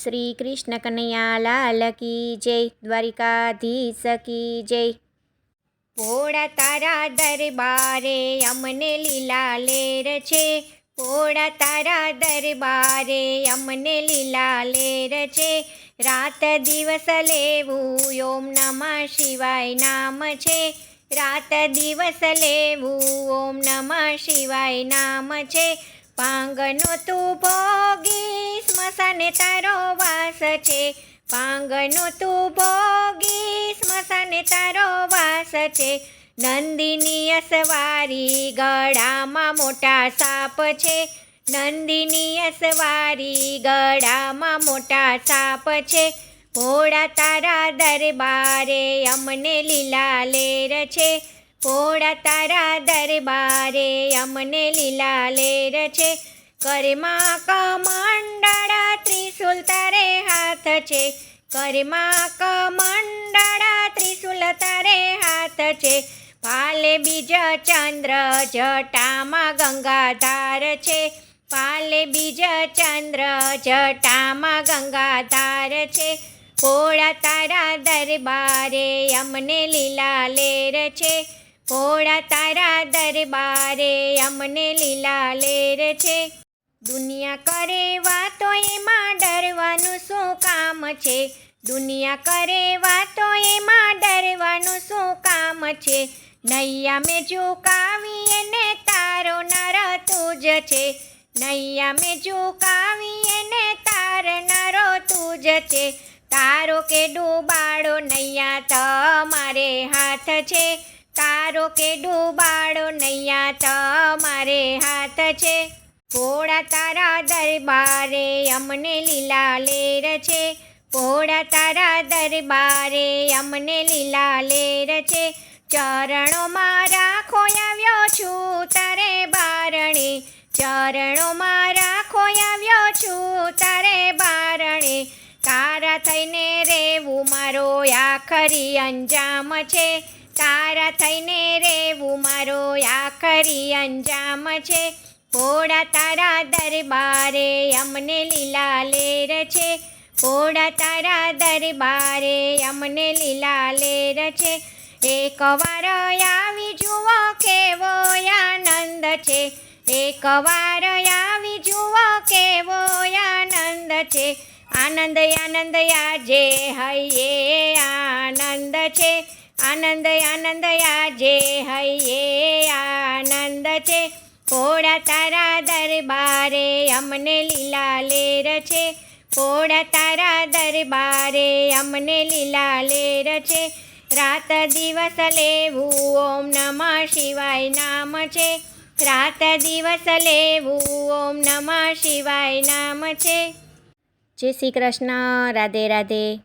શ્રી કૃષ્ણ કનૈયાલાલ કી જય દ્વારિકાધીશ કી જય ભોળા તારા દરબારે અમને લીલા લેર છે ભોળા તારા દરબારે અમને લીલા લેર છે રાત દિવસ લેવું ઓમ નમઃ શિવાય નામ છે રાત દિવસ લેવું ઓમ નમઃ શિવાય નામ છે પાંગનો તું ભોગી સ્મશાને તારો વાસ છે. પાંગનો તું ભોગી સ્મશાને તારો વાસ છે. નંદિની અસવારી ગળામાં મોટા સાપ છે. નંદિની અસવારી ગળામાં મોટા સાપ છે. ભોળા તારા દરબારે અમને લીલા લેર છે. ભોળા તારા દરબારે અમને લીલા લેર છે. કરમા તારે હાથ છે કરમા કમંડળ ત્રિશુલ તારે હાથ છે પાલે બીજ ચંદ્ર જટામાં ગંગાધાર છે. પાલે બીજ ચંદ્ર જટામાં ગંગાધાર છે. ભોળા તારા દરબારે અમને લીલા લેર છે. ભોળા તારા દરબારે અમને લીલા લેર છે. દુનિયા કરે વાતો એમાં ડરવાનું શું કામ છે? દુનિયા કરે વાતો એમાં ડરવાનું શું કામ છે? નૈયા મેં ઝુકાવી એને તારો નર તું જ છે. નૈયા મેં ઝુકાવી એને તારનારો તું જ છે. તારો કે ડૂબાડો નૈયા તમારે હાથ છે. તારો કે ડૂબાડો નૈયા તમારે હાથ છે. ભોળા તારા દરબારે અમને લીલા લેર છે. ભોળા તારા દરબારે અમને લીલા લેર છે. ચરણોમાં રાખો આવ્યો છું તારે બારણે. ચરણોમાં રાખો આવ્યો છું તારે બારણે. તારા થઈને રેવું મારો આખરી અંજામ છે. તારા થઈને રેવું મારો આખરી અંજામ છે. ભોળા તારા દરબારે અમને લીલા લેર છે. ભોળા તારા દરબારે અમને લીલા લેર છે. એક વાર આવી જુઓ કેવો આનંદ છે. એક વાર આવી જુઓ કેવો આનંદ છે. આનંદ આનંદ આજે હૈયે આનંદ છે. આનંદ આનંદ આજે હૈયે આનંદ છે. ભોળા તારા દરબારે અમને લીલા લેર છે. ભોળા તારા દરબારે અમને લીલા લેર છે. રાત દિવસ લેવું ઓમ નમઃ શિવાય નામ છે. રાત દિવસ લેવું ઓમ નમઃ શિવાય નામ છે. જય શ્રી કૃષ્ણ. રાધે રાધે.